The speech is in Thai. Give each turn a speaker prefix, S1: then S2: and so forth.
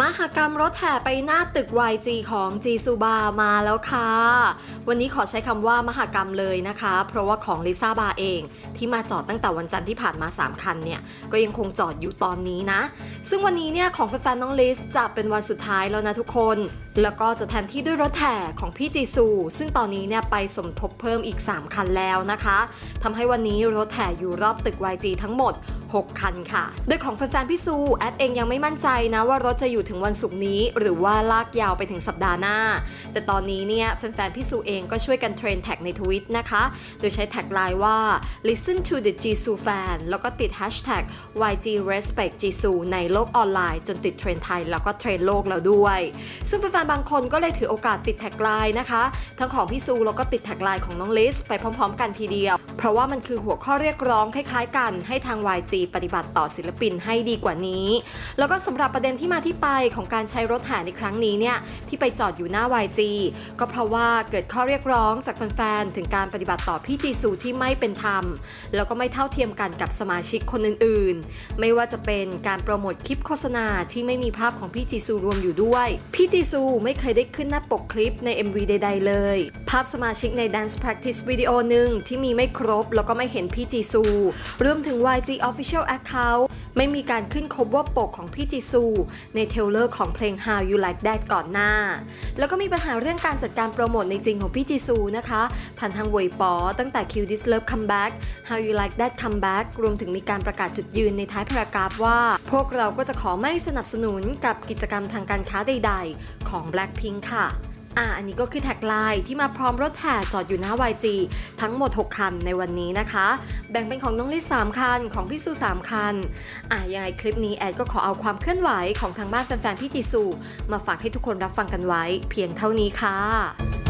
S1: มหกรรมรถแห่ไปหน้าตึก YG ของจีซูบามาแล้วค่ะ วันนี้ขอใช้คำว่ามหกรรมเลยนะคะ เพราะว่าของลิซ่าบาเองที่มาจอดตั้งแต่วันจันทร์ที่ผ่านมา 3 คันเนี่ย ก็ยังคงจอดอยู่ตอนนี้นะ ซึ่งวันนี้เนี่ยของแฟนๆน้องลิสจะเป็นวันสุดท้ายแล้วนะทุกคน แล้วก็จะแทนที่ด้วยรถแห่ของพี่จีซู ซึ่งตอนนี้เนี่ยไปสมทบเพิ่มอีก 3 คันแล้วนะคะทำให้วันนี้รถแห่อยู่รอบตึก YG ทั้งหมด 6 คันค่ะ โดยของแฟนๆพี่ซูแอดเองยังไม่มั่นใจนะว่ารถจะอยู่ถึงวันศุกร์นี้ หรือว่าลากยาวไปถึงสัปดาห์หน้า แต่ตอนนี้เนี่ยแฟนๆพี่ซูเองก็ช่วยกันเทรนแท็กในทวิตนะคะ โดยใช้แท็กไลน์ว่า listen to the Jisoo fan แล้วก็ติด hashtag YG respect Jisoo ในโลกออนไลน์จนติดเทรนไทยแล้วก็เทรนโลกแล้วด้วย ซึ่งแฟนๆบางคนก็เลยถือโอกาสติดแท็กไลน์นะคะ ทั้งของพี่ซูแล้วก็ติดแท็กไลน์ของน้องลิสไปพร้อม ๆ กันทีเดียว เพราะว่ามันคือหัวข้อเรียกร้องคล้ายๆ กันให้ทาง YG ปฏิบัติต่อศิลปินให้ดีกว่านี้ แล้วก็สำหรับประเด็นที่มาที่ไปของการใช้รถแห่ในครั้งนี้เนี่ยที่ไปจอดอยู่หน้า YG ก็เพราะว่าเกิดข้อเรียกร้องจากแฟนๆ ถึงการปฏิบัติต่อพี่จีซูที่ไม่เป็นธรรม แล้วก็ไม่เท่าเทียมกันกับสมาชิกคนอื่นๆ ไม่ว่าจะเป็นการโปรโมทคลิปโฆษณาที่ไม่มีภาพของพี่จีซูรวมอยู่ด้วย พี่จีซูไม่เคยได้ขึ้นหน้าปกคลิปใน MV ใด ๆ เลย ภาพสมาชิกใน Dance Practice วิดีโอหนึ่งที่มีไม่ครบ แล้วก็ไม่เห็นพี่จีซูรวมถึง YG Official Account ไม่มีการขึ้นคบว่าปกของพี่จีซู ในเทเลอร์ของเพลง How You Like That ก่อนหน้า แล้วก็มีปัญหาเรื่องการจัดการโปรโมทในจริงของพี่จีซูนะคะ ผ่านทางเวยปอตั้งแต่ Q This Love Comeback How You Like That Comeback รวมถึงมีการประกาศจุดยืนในท้ายพารากราฟว่า พวกเราก็จะขอไม่สนับสนุนกับกิจกรรมทางการค้าใด ๆ ของ Blackpink ค่ะ อ่าอันนี้ก็คือแท็กไลน์ที่มาพร้อมรถแห่จอดอยู่หน้า YG ทั้งหมด 6 คันในวันนี้นะคะ แบ่งเป็นของน้องลิซ3คัน ของพี่ซู3คันอ่ายังไงคลิปนี้แอดก็ขอเอาความเคลื่อนไหวของทางบ้านแฟนๆพี่จีซูมาฝากให้ทุกคนรับฟังกันไว้ เพียงเท่านี้ค่ะ